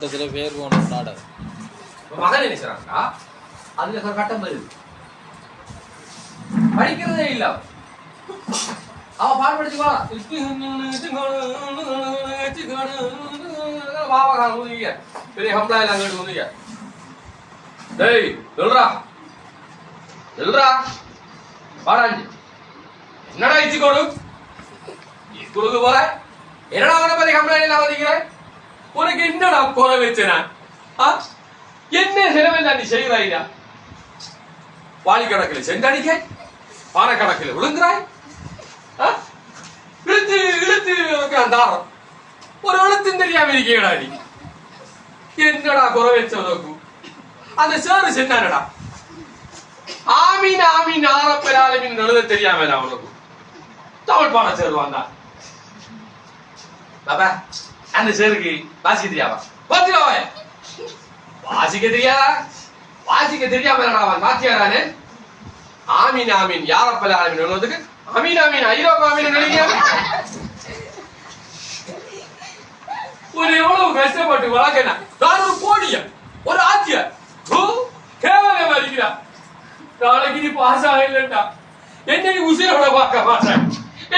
சில பேர் போன நாடகம். மகன் என்ன அதுல கட்டம் வருது. படிக்கிறதே இல்ல அவ அவன் பால் படிச்சு வா. பெரிய ஹம்லா எல்லாம் கேட்டு ஊதிங்க டேய் சொல்றா. சொல்றா. பாடாஞ்சி என்னடா இச்சி கொடு? ஸ்கூலுக்கு போற? என்னடா அவனை பத்தி கம்ப்ளைண்ட் எல்லாம் வந்தீங்க உனக்கு என்னடா குறை வச்சேனா? என்ன செலவெல்லாம் நீ செய்கிறாய்டா வாளி கணக்கில் செண்டடிக்க பானை கணக்கில் விழுங்குறாய். இழுத்து இழுத்து வைக்கிறான் தாரம் ஒரு எழுத்தும் தெரியாம இருக்கேடா நீ. என்னடா குறை வச்ச உனக்கு? அந்த சேரு சென்னானடா ஆமீன் ஆமீன் ஆரப்பல் எழுத தெரியாம அவனுக்கு தமிழ் பாடம் சேருவான் தான். பாபா அந்த சேருக்கு வாசிக்க தெரியாவா வாத்தியாவா வாசிக்க தெரியாதா வாசிக்க தெரியாம என்னடா அவன் வாத்தியாரானே ஆமீன் ஆமீன் யாரப்பல ஆமீன் உள்ளதுக்கு ஆமீன் ஆமீன் ஐரோப்பா ஆமீன் நினைக்கிறேன் ஒரு எவ்வளவு கஷ்டப்பட்டு வளர்க்கணும் நான் ஒரு கோடிய ஒரு ஆட்சிய கேவலம் வருகிறா நாளைக்கு நீ பாஸ் ஆகலண்டா என்ன நீ உசிரோட பார்க்க மாட்டேன்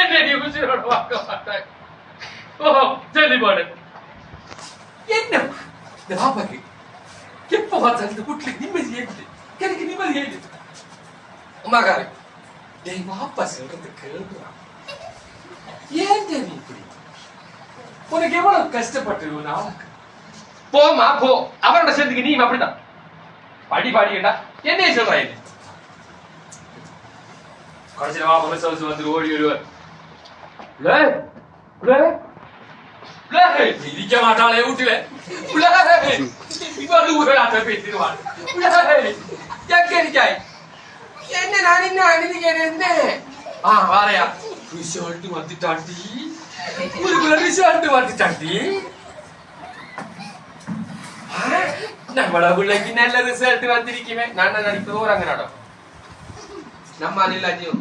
என்ன நீ உசிரோட பார்க்க மாட்டேன் ஓ சரி பாடு என்ன? எப்ப பார்த்தாலும் இந்த வீட்டுல நிம்மதி ஏகுது எனக்கு நிம்மதி ஏகுது அம்மாக்காரு டேய் பாப்பா சொல்றது கேளுறான் ஏன் நீ இப்படி? உனக்கு எவ்வளவு கஷ்டப்பட்டு நாளுக்கு போமா போ. அவரோட சேர்ந்துக்கு நீ அப்படிதான் படி பாடிக்கண்டா என்னைய சொல்றா இது? கடைசியில் வா மனசு வந்து வந்து ஓடி வருவார். ഇരിക്ക മാട്ടാളെ വീട്ടിലെ. ഇവരുടെ ഊരടാത്ത പെട്ടിരുവാണ് എനിക്കായി. എന്നെ ഞാൻ എന്നെ അനുദിക്കാൻ എന്തേ ആ പറയാ. റിസൾട്ട് വന്നിട്ടാണ്ടി. ഒരു റിസൾട്ട് വന്നിട്ടാണ്ടി. നമ്മളെ പിള്ളേക്ക് നല്ല റിസൾട്ട് വന്നിരിക്കുമേ ഞാൻ നനക്ക് നൂറ് അങ്ങനാടോ നമ്മളില്ല അഞ്ഞൂറ്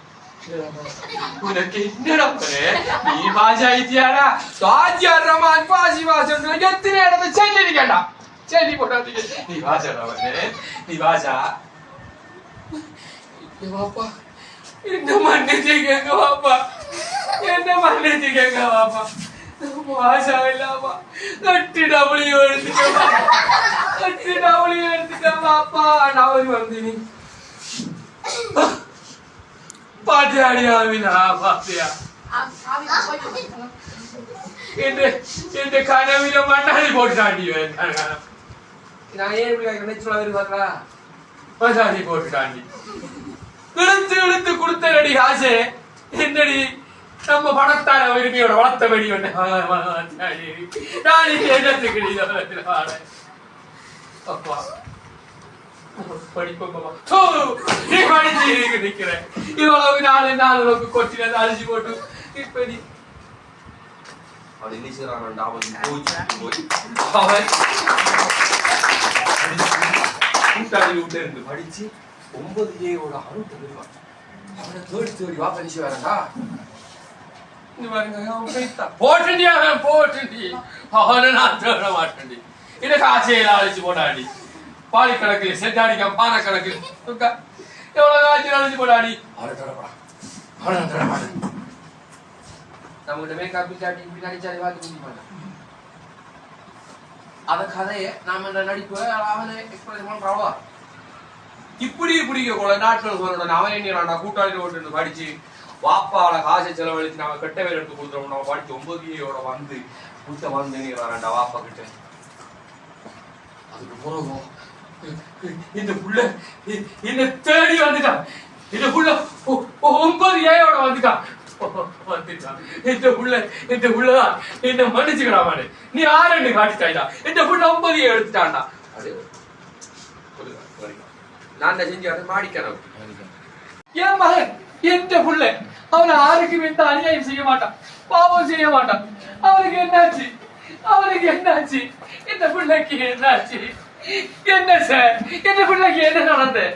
உனக்கு என்னடா மகனே நீ பாஜா ஐத்தியாடா சாஜியார் ரமான் பாசி வாசன் எத்தனை இடத்த செல்லி கேட்டா செல்லி போட்டாதீங்க நீ வாஜாடா மகனே நீ வாஜா வாப்பா என்ன மன்னிச்சுக்கங்க வாப்பா என்ன மன்னிச்சுக்கங்க வாப்பா வாசா இல்லாமா கட்டி டபுள்யூ எடுத்துக்கவா கட்டி டபுள்யூ எடுத்துக்கவாப்பா நான் ஒரு வந்து நீ காப்பாற்றாடி ஆவினா பாத்தியா என்று என்று கனவில மண்ணாடி போட்டுட்டாண்டிவேன் நான் ஏன் நம்ம பணத்தான உரிமையோட வளர்த்த படி நீ படிச்சு நிக்கிறேன் இவ்வளவு நாலு நாலு உனக்கு கொட்டினது அழிச்சு போட்டு இப்ப நீ அவன் என்ன செய்யறான் அவன் போய்? அவன் கூட்டாளி விட்டு இருந்து படிச்சு ஒன்பது ஏயோட அறுபத்தி வருவான் அவனை தேடி தேடி வா பரிசு வரண்டா போட்டுண்டி அவன் போட்டுண்டி அவனை நான் தேட மாட்டேன்டி. அழிச்சு செட்டாடிக்க கணக்கில் உட்கா. எவ்வளவு காய்ச்சல் அழிச்சு போட்டாடி அவனை தொடப்படா அவனை நான் தொட மாட்டேன் நம்மகிட்ட மேக்கப் பிச்சாட்டி இப்படி நடிச்சாடி பார்த்து முடிய மாட்டான் அத கதையை நாம இந்த நடிப்பு அவனை எக்ஸ்பிரஸ் பண்றாவா இப்படி பிடிக்க கூட நாட்கள் சொல்லணும் அவன் என்ன கூட்டாளி ஓட்டு படிச்சு வாப்பால காசை செலவழிச்சு நாம கெட்ட வேலை எடுத்து கொடுத்துறோம். நம்ம படிச்சு ஒன்பதுயோட வந்து புத்த வந்து வாப்பா கிட்ட அதுக்கு பிறகு இந்த புள்ள என்ன தேடி வந்துட்டான் இந்த புள்ள ஒன்பது ஏயோட வந்துட்டான் வந்துட்டான் இந்த புள்ள இந்த புள்ளதான். என்ன மன்னிச்சுக்கிறான் நீ ஆறுன்னு காட்டிட்டாய்டா இந்த புள்ள ஒன்பது ஏ எடுத்துட்டான்டா. நான் என்ன செஞ்சு மாடிக்கணும் என் மகன் எந்த புள்ள? அவன் யாருக்கும் எந்த அநியாயம் செய்ய மாட்டான். பாவம் செய்ய மாட்டான். அவனுக்கு என்னாச்சு? அவனுக்கு என்னாச்சு? இந்த பிள்ளைக்கு என்னாச்சு? என்ன சார்? என்ன பிள்ளைக்கு என்ன நடந்தது